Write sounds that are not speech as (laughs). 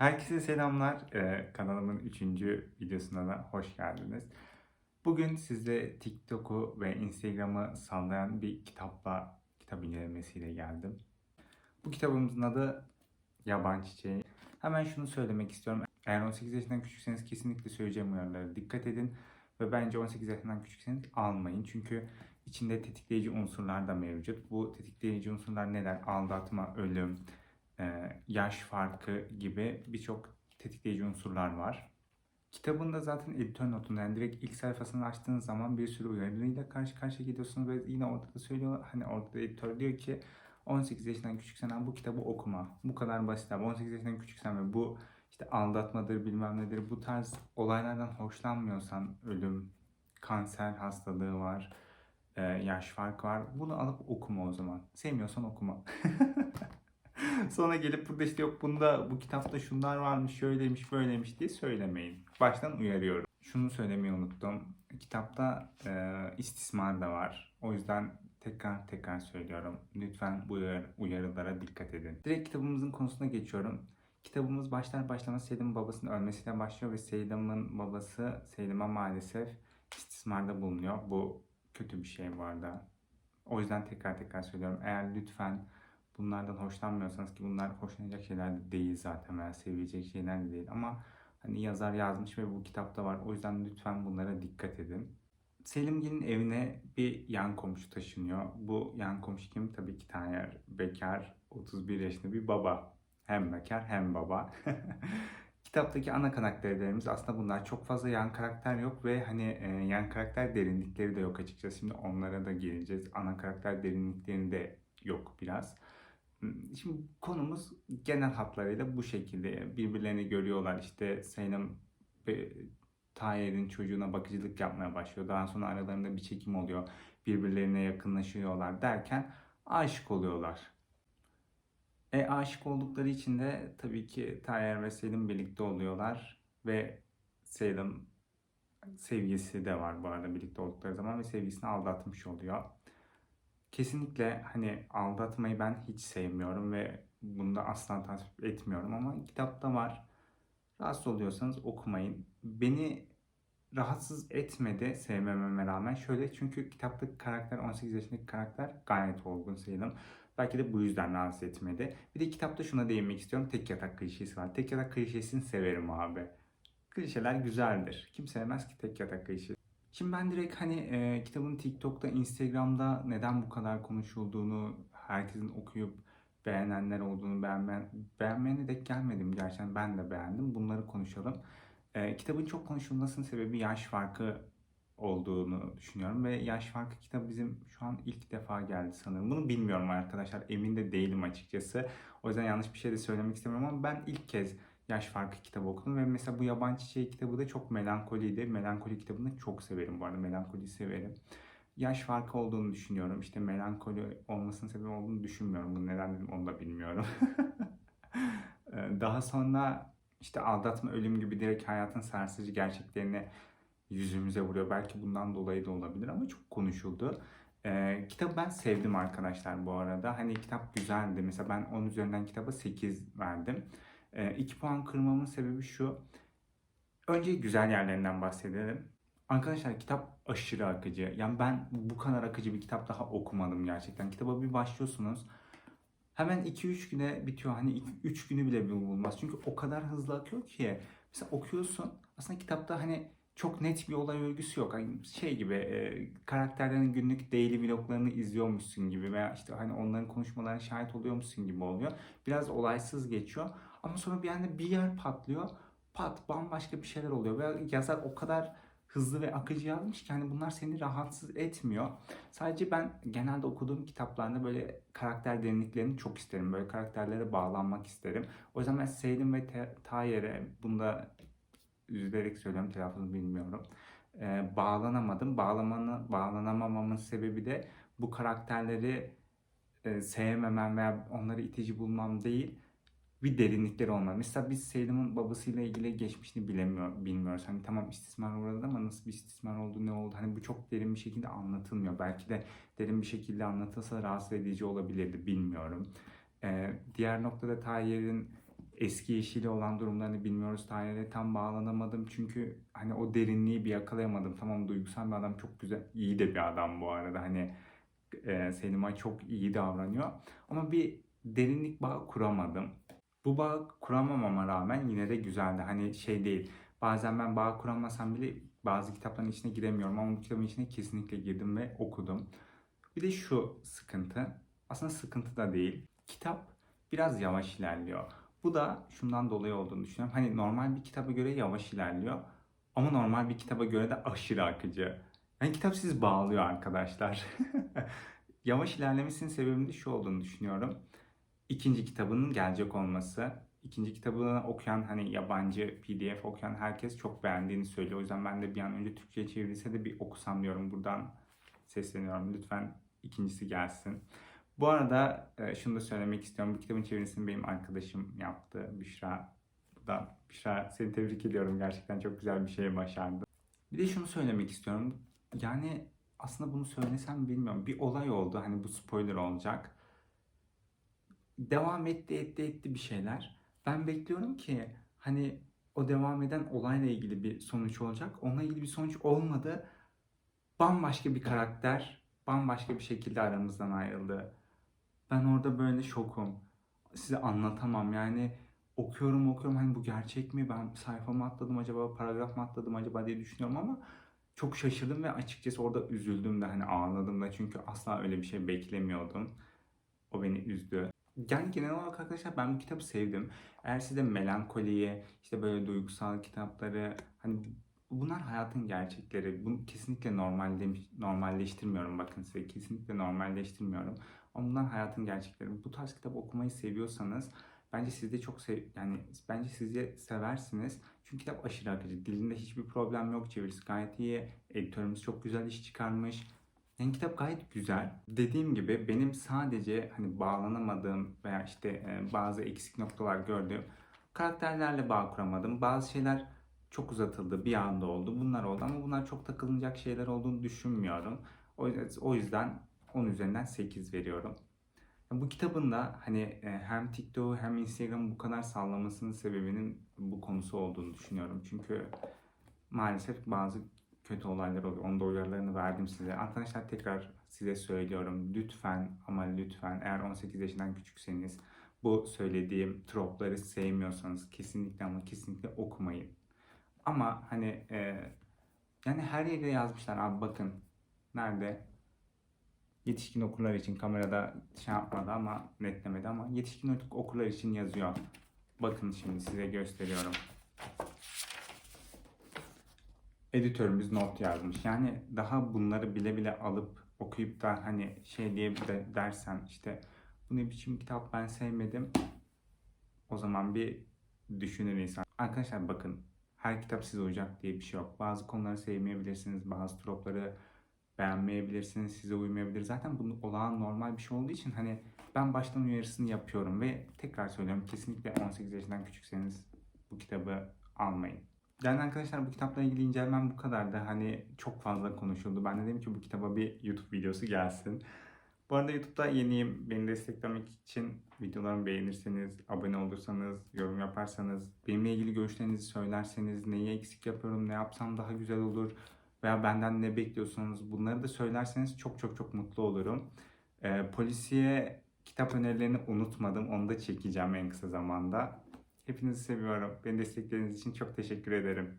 Herkese selamlar. Ee, kanalımın 3. videosuna da hoş geldiniz. Bugün size TikTok'u ve Instagram'ı sallayan bir kitapla, kitap incelemesiyle geldim. Bu kitabımızın adı Yaban Çiçeği. Hemen şunu söylemek istiyorum. Eğer 18 yaşından küçükseniz kesinlikle söyleyeceğim uyarılara dikkat edin. Ve bence 18 yaşından küçükseniz almayın. Çünkü içinde tetikleyici unsurlar da mevcut. Bu tetikleyici unsurlar neler? Aldatma, ölüm, yaş farkı gibi birçok tetikleyici unsurlar var. Kitabında zaten editör notunda yani direkt ilk sayfasını açtığınız zaman bir sürü uyarıyla karşı karşıya gidiyorsunuz ve yine orada da söylüyor hani orada da editör diyor ki 18 yaşından küçüksen bu kitabı okuma. Bu kadar basit abi. 18 yaşından küçüksen ve bu işte aldatmadır bilmem nedir bu tarz olaylardan hoşlanmıyorsan ölüm, kanser hastalığı var, e, yaş farkı var. Bunu alıp okuma o zaman. Sevmiyorsan okuma. (laughs) (laughs) Sonra gelip burada işte yok bunda bu kitapta şunlar varmış, şöyleymiş, böyleymiş diye söylemeyin. Baştan uyarıyorum. Şunu söylemeyi unuttum. Kitapta e, istismar da var. O yüzden tekrar tekrar söylüyorum. Lütfen bu uyar- uyarılara dikkat edin. Direkt kitabımızın konusuna geçiyorum. Kitabımız başlar başlamaz Selim'in babasının ölmesiyle başlıyor ve Selim'in babası Selim'e maalesef istismarda bulunuyor. Bu kötü bir şey bu arada. O yüzden tekrar tekrar söylüyorum. Eğer lütfen bunlardan hoşlanmıyorsanız ki bunlar hoşlanacak şeyler de değil zaten veya sevilecek şeyler de değil ama hani yazar yazmış ve bu kitapta var. O yüzden lütfen bunlara dikkat edin. Selimgil'in evine bir yan komşu taşınıyor. Bu yan komşu kim? Tabii ki Taner Bekar, 31 yaşında bir baba. Hem bekar hem baba. (laughs) Kitaptaki ana karakterlerimiz aslında bunlar. Çok fazla yan karakter yok ve hani e, yan karakter derinlikleri de yok açıkçası. Şimdi onlara da geleceğiz. Ana karakter derinliklerinde yok biraz. Şimdi konumuz genel hatlarıyla bu şekilde. Birbirlerini görüyorlar. İşte Selim Tahir'in çocuğuna bakıcılık yapmaya başlıyor. Daha sonra aralarında bir çekim oluyor. Birbirlerine yakınlaşıyorlar derken aşık oluyorlar. E aşık oldukları için de tabii ki Tahir ve Selim birlikte oluyorlar. Ve Selim sevgisi de var bu arada birlikte oldukları zaman ve sevgisini aldatmış oluyor. Kesinlikle hani aldatmayı ben hiç sevmiyorum ve bunu da asla tasvip etmiyorum ama kitapta var. Rahatsız oluyorsanız okumayın. Beni rahatsız etmedi sevmememe rağmen. Şöyle çünkü kitaptaki karakter 18 yaşındaki karakter gayet olgun sayılım. Belki de bu yüzden rahatsız etmedi. Bir de kitapta şuna değinmek istiyorum. Tek yatak klişesi var. Tek yatak klişesini severim abi. Klişeler güzeldir. Kim sevmez ki tek yatak klişesi. Şimdi ben direkt hani e, kitabın TikTok'ta, Instagram'da neden bu kadar konuşulduğunu, herkesin okuyup beğenenler olduğunu, beğenmeyen, beğenmeyene dek gelmedim gerçekten ben de beğendim. Bunları konuşalım. E, kitabın çok konuşulmasının sebebi yaş farkı olduğunu düşünüyorum ve yaş farkı kitap bizim şu an ilk defa geldi sanırım. Bunu bilmiyorum arkadaşlar. Emin de değilim açıkçası. O yüzden yanlış bir şey de söylemek istemiyorum ama ben ilk kez yaş farkı kitabı okudum ve mesela bu Yaban Çiçeği kitabı da çok melankoliydi. Melankoli kitabını çok severim bu arada. Melankoli severim. Yaş farkı olduğunu düşünüyorum. İşte melankoli olmasının sebebi olduğunu düşünmüyorum. Bunu neden dedim onu da bilmiyorum. (laughs) Ee, Daha sonra işte aldatma, ölüm gibi direkt hayatın sarsıcı gerçeklerini yüzümüze vuruyor. Belki bundan dolayı da olabilir ama çok konuşuldu. Ee, kitabı ben sevdim arkadaşlar bu arada. Hani kitap güzeldi. Mesela ben 10 üzerinden kitaba 8 verdim. 2 puan kırmamın sebebi şu. Önce güzel yerlerinden bahsedelim. Arkadaşlar kitap aşırı akıcı. Yani ben bu kadar akıcı bir kitap daha okumadım gerçekten. Kitaba bir başlıyorsunuz. Hemen 2-3 güne bitiyor. Hani 3 günü bile bulmaz. Çünkü o kadar hızlı akıyor ki. Mesela okuyorsun. Aslında kitapta hani çok net bir olay örgüsü yok. Hani şey gibi e, karakterlerin günlük daily vloglarını izliyormuşsun gibi veya işte hani onların konuşmalarına şahit oluyormuşsun gibi oluyor. Biraz olaysız geçiyor. Ama sonra bir anda bir yer patlıyor. Pat bambaşka bir şeyler oluyor. Ve yazar o kadar hızlı ve akıcı yazmış ki hani bunlar seni rahatsız etmiyor. Sadece ben genelde okuduğum kitaplarda böyle karakter derinliklerini çok isterim. Böyle karakterlere bağlanmak isterim. O yüzden ben Selim ve Tahir'e bunda üzülerek söylüyorum telaffuzunu bilmiyorum. Ee, bağlanamadım. Bağlamanı, bağlanamamamın sebebi de bu karakterleri e, sevmemem veya onları itici bulmam değil bir derinlikleri olmalı. Mesela biz Selim'in babasıyla ilgili geçmişini bilemiyor, bilmiyoruz. Hani tamam istismar uğradı ama nasıl bir istismar oldu, ne oldu? Hani bu çok derin bir şekilde anlatılmıyor. Belki de derin bir şekilde anlatılsa rahatsız edici olabilirdi, bilmiyorum. Ee, diğer noktada Tahir'in eski yeşili olan durumlarını bilmiyoruz. Tarihe tam bağlanamadım çünkü hani o derinliği bir yakalayamadım. Tamam duygusal bir adam çok güzel, iyi de bir adam bu arada. Hani e, Selimay çok iyi davranıyor. Ama bir derinlik bağı kuramadım. Bu bağ kuramamama rağmen yine de güzeldi. Hani şey değil. Bazen ben bağ kuramasam bile bazı kitapların içine giremiyorum ama bu kitabın içine kesinlikle girdim ve okudum. Bir de şu sıkıntı. Aslında sıkıntı da değil. Kitap biraz yavaş ilerliyor. Bu da şundan dolayı olduğunu düşünüyorum. Hani normal bir kitaba göre yavaş ilerliyor. Ama normal bir kitaba göre de aşırı akıcı. Yani kitap sizi bağlıyor arkadaşlar. (laughs) yavaş ilerlemesinin sebebinin şu olduğunu düşünüyorum. İkinci kitabının gelecek olması. İkinci kitabını okuyan hani yabancı PDF okuyan herkes çok beğendiğini söylüyor. O yüzden ben de bir an önce Türkçe'ye çevrilse de bir okusam diyorum. Buradan sesleniyorum. Lütfen ikincisi gelsin. Bu arada e, şunu da söylemek istiyorum. Bu kitabın çevirisini benim arkadaşım yaptı. Büşra. Buradan Büşra seni tebrik ediyorum. Gerçekten çok güzel bir şey başardı. Bir de şunu söylemek istiyorum. Yani aslında bunu söylesem bilmiyorum. Bir olay oldu. Hani bu spoiler olacak. Devam etti etti etti bir şeyler. Ben bekliyorum ki hani o devam eden olayla ilgili bir sonuç olacak. Onunla ilgili bir sonuç olmadı. Bambaşka bir karakter bambaşka bir şekilde aramızdan ayrıldı. Ben orada böyle şokum. Size anlatamam yani okuyorum okuyorum hani bu gerçek mi? Ben sayfamı atladım acaba paragraf mı atladım acaba diye düşünüyorum ama çok şaşırdım ve açıkçası orada üzüldüm de hani ağladım da çünkü asla öyle bir şey beklemiyordum. O beni üzdü. Yani genel olarak arkadaşlar ben bu kitabı sevdim. Eğer size melankoliyi, işte böyle duygusal kitapları, hani bunlar hayatın gerçekleri. Bunu kesinlikle normalde, normalleştirmiyorum bakın size. Kesinlikle normalleştirmiyorum. Bunlar hayatın gerçekleri. Bu tarz kitap okumayı seviyorsanız bence siz de çok sev yani bence siz de seversiniz. Çünkü kitap aşırı akıcı. Dilinde hiçbir problem yok. Çevirisi gayet iyi. Editörümüz çok güzel iş çıkarmış. Yani kitap gayet güzel. Dediğim gibi benim sadece hani bağlanamadığım veya işte e, bazı eksik noktalar gördüğüm karakterlerle bağ kuramadım. Bazı şeyler çok uzatıldı, bir anda oldu. Bunlar oldu ama bunlar çok takılınacak şeyler olduğunu düşünmüyorum. O yüzden, o yüzden 10 üzerinden 8 veriyorum. Bu kitabın da hani e, hem TikTok'u hem Instagram'ı bu kadar sallamasının sebebinin bu konusu olduğunu düşünüyorum. Çünkü maalesef bazı kötü olaylar oluyor. Onun da uyarılarını verdim size. Arkadaşlar tekrar size söylüyorum. Lütfen ama lütfen eğer 18 yaşından küçükseniz bu söylediğim tropları sevmiyorsanız kesinlikle ama kesinlikle okumayın. Ama hani e, yani her yere yazmışlar abi bakın. Nerede? Yetişkin okurlar için kamerada şey yapmadı ama netlemedi ama yetişkin okurlar için yazıyor. Bakın şimdi size gösteriyorum. Editörümüz not yazmış. Yani daha bunları bile bile alıp okuyup da hani şey diye de dersen işte bu ne biçim kitap ben sevmedim. O zaman bir düşünür insan. Arkadaşlar bakın her kitap size uyacak diye bir şey yok. Bazı konuları sevmeyebilirsiniz, bazı tropları beğenmeyebilirsiniz, size uymayabilir. Zaten bunu olağan normal bir şey olduğu için hani ben baştan uyarısını yapıyorum ve tekrar söylüyorum kesinlikle 18 yaşından küçükseniz bu kitabı almayın. Yani arkadaşlar bu kitapla ilgili incelemem bu kadardı. Hani çok fazla konuşuldu. Ben de dedim ki bu kitaba bir YouTube videosu gelsin. Bu arada YouTube'da yeniyim. Beni desteklemek için videolarımı beğenirseniz, abone olursanız, yorum yaparsanız, benimle ilgili görüşlerinizi söylerseniz, neyi eksik yapıyorum, ne yapsam daha güzel olur veya benden ne bekliyorsunuz bunları da söylerseniz çok çok çok mutlu olurum. Ee, polisiye kitap önerilerini unutmadım. Onu da çekeceğim en kısa zamanda. Hepinizi seviyorum. Beni desteklediğiniz için çok teşekkür ederim.